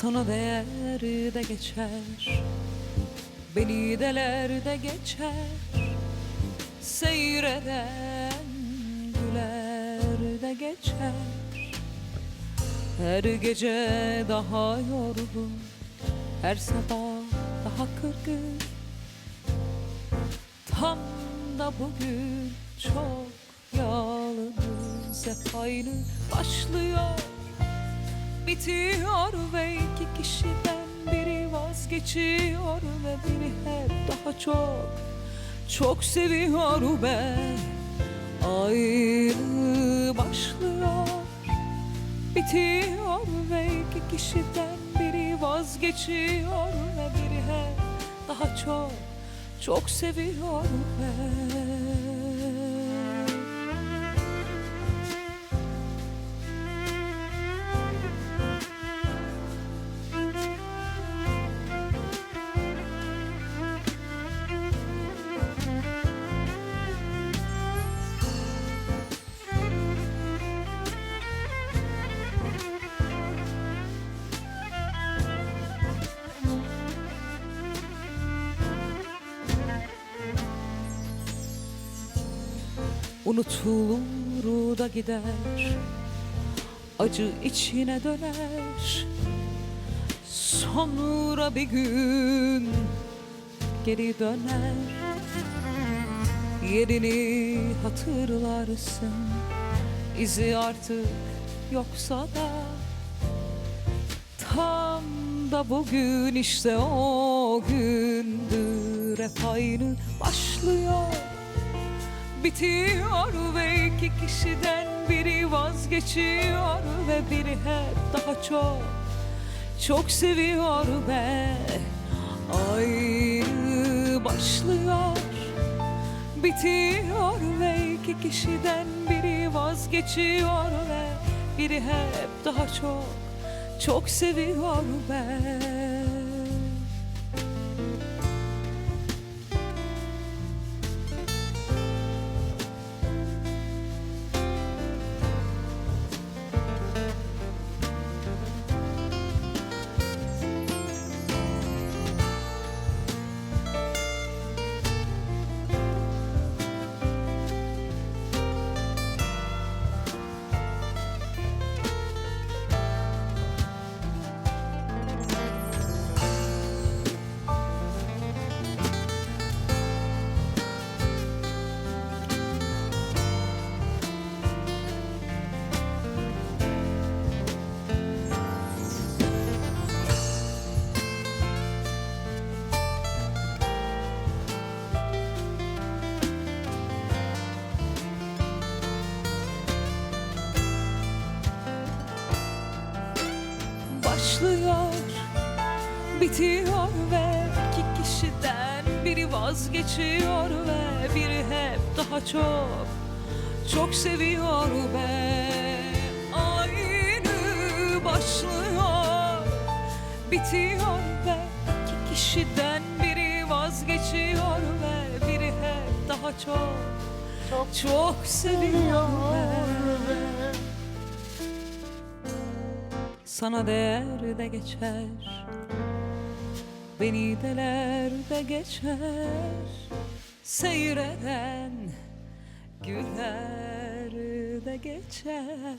Sana değer de geçer. Beni deler de geçer. Seyreden güler de geçer. Her gece daha yorgun Her sabah daha kırgın. Tam da bugün çok yalnız Hep aynı başlıyor Bitiyor ve iki kişiden biri vazgeçiyor Ve biri hep daha çok çok seviyor be Aynı başlıyor. Bitiyor ve iki kişiden biri vazgeçiyor Ve biri hep daha çok çok seviyor be Unutulur da gider Acı içine döner. Sonra bir gün Geri döner. Yerini hatırlarsın İzi artık yoksa da. Tam da bugün işte o gündür Hep aynı başlıyor Bitiyor ve iki kişiden biri vazgeçiyor Ve biri hep daha çok çok seviyor be Aynı başlıyor. Bitiyor ve iki kişiden biri vazgeçiyor Ve biri hep daha çok çok seviyor be Bitiyor ve iki kişiden biri vazgeçiyor Ve biri hep daha çok çok seviyor be Aynı başlıyor. Bitiyor ve iki kişiden biri vazgeçiyor Ve biri hep daha çok çok, çok seviyor be sana değer de geçer Beni deler de geçer Seyreden güler de geçer